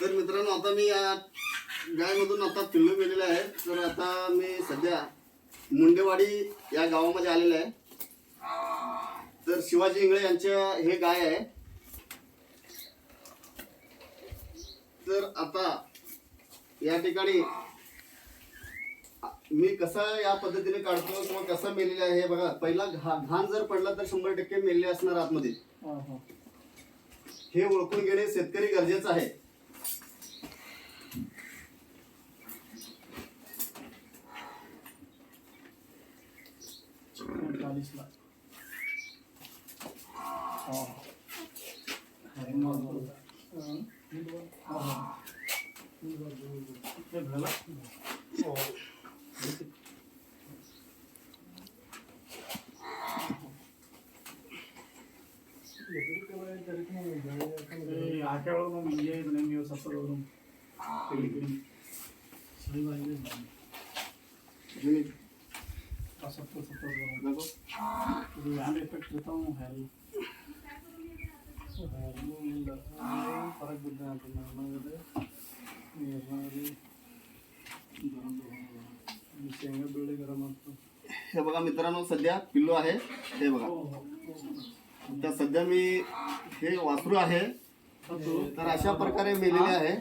तर मित्रांनो आता मी या गायमधून आता पिल्लू गेलेलं आहे. तर आता मी सध्या मुंडेवाडी या गावामध्ये आलेलो आहे. तर शिवाजी इंगळे यांच्या हे गाय आहे. तर आता या ठिकाणी मी कसं या पद्धतीने काढतो किंवा कसं मेलेलं आहे हे बघा. पहिला घा- घाण जर पडला तर शंभर टक्के मेलेले असणार आतमध्ये. हे ओळखून घेणे शेतकरी गरजेचं आहे. चाळीसला ಆಕೆಗಳು ಹಿಂಗೆ ಇದು ನೀವು ಸತ್ತೋದ್ರು जुनी ಸತ್ತು ಸತ್ತೋದ್ರು नको ಇದು ಹ್ಯಾಂಡ್ ಎಫೆಕ್ಟ್ ಇರ್ತಾವ ಹೆಲ್ ಇಲ್ಲ ಹೊರಗೆ ಬಿದ್ದ ಅಂತ ನನಗೆ ನೀರ್ನಾರಿ ಶೇಂಗಾ ಬೆಳೆ ಗರಂ ಅಂತ हे बघा मित्रांनो सध्या पिल्लू आहे हे बघा आता सध्या मी हे वासरू आहे. तर अशा प्रकारे मेलेले आहे.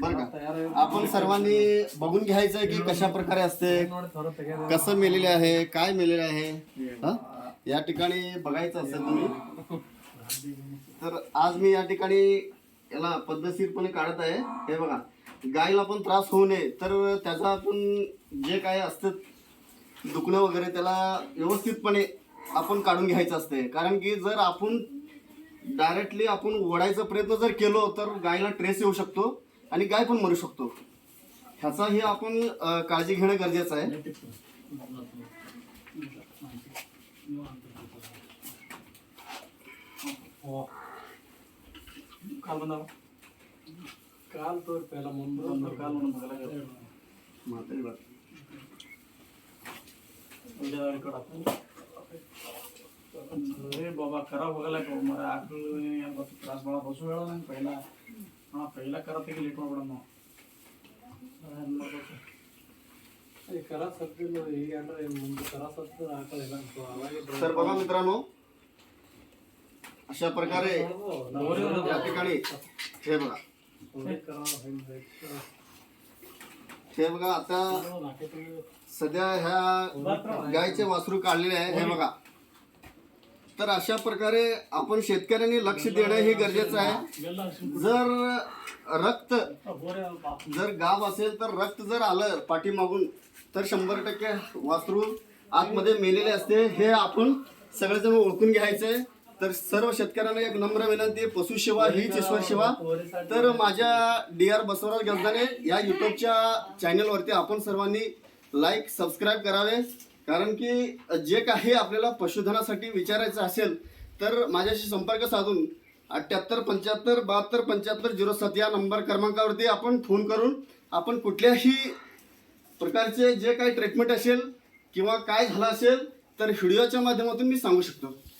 बरं का? आपण सर्वांनी बघून घ्यायचं की कशा प्रकारे असते कसं मेलेले आहे काय मेलेले आहे. या ठिकाणी बघायचं असेल तुम्ही. तर आज मी या ठिकाणी याला पद्धतशीरपणे काढत आहे. हे बघा गायला पण त्रास होऊ नये तर त्याचा आपण जे काय असतं दुखणं वगैरे त्याला व्यवस्थितपणे आपण काढून घ्यायचं असते. कारण की जर आपण डायरेक्टली आपण ओढायचा प्रयत्न जर केलो तर गायला ट्रेस येऊ शकतो आणि गाय पण मरू शकतो. ह्याचाही आपण काळजी घेणं गरजेचं आहे. काल तर पहिला म्हणून काल म्हणून बघायला म्हातारी अरे बाबा करा बघायला का मला आकल ಗೊತ್ತು ತ್ರಾಸ ಭಾಳ ಬಸ್ಸು ಹೇಳೋ ನಂಗೆ ಪೈಲ ಹಾಂ ಪೈಲ ಕರ ತೆಗಿ ಲೇಟ್ ಮಾಡ್ಬಿಡೋಣ ನಾವು ಕರ ಸತ್ತಿಲ್ಲ ಈಗ ಅಂದ್ರೆ ಮುಂದೆ ಕರ ಸತ್ತು ಹಾಕಲಿಲ್ಲ ಅಂತ ಅವಾಗೆ तर बघा मित्रांनो अशा प्रकारे या ठिकाणी हे बघा ಕರ ಹೆಂಗೆ हे बघा आता सध्या ह्या गायचे वासरू काढलेले आहे हे बघा तर अशा प्रकारे आपण शेतकऱ्यांनी लक्ष देणं हे गरजेचं आहे. जर रक्त जर गाव असेल तर रक्त जर आलं पाठीमागून तर शंभर टक्के वासरू आतमध्ये मेलेले असते. हे आपण सगळेजण ओळखून घ्यायचे तर सर्व शेतकऱ्यांना एक नम्र विनंती पशुसेवा हीच ईश्वर सेवा. तर माझ्या डी आर बसवराज गजदाने या युट्यूबच्या चॅनलवरती आपण सर्वांनी लाईक सबस्क्राईब करावे. कारण की जे काही आपल्याला पशुधनासाठी विचारायचं असेल तर माझ्याशी संपर्क साधून अठ्ठ्याहत्तर पंच्याहत्तर बहात्तर पंच्याहत्तर झिरो सात या नंबर क्रमांकावरती आपण फोन करून आपण कुठल्याही प्रकारचे जे काही ट्रीटमेंट असेल किंवा काय झालं असेल तर व्हिडिओच्या माध्यमातून मी सांगू शकतो.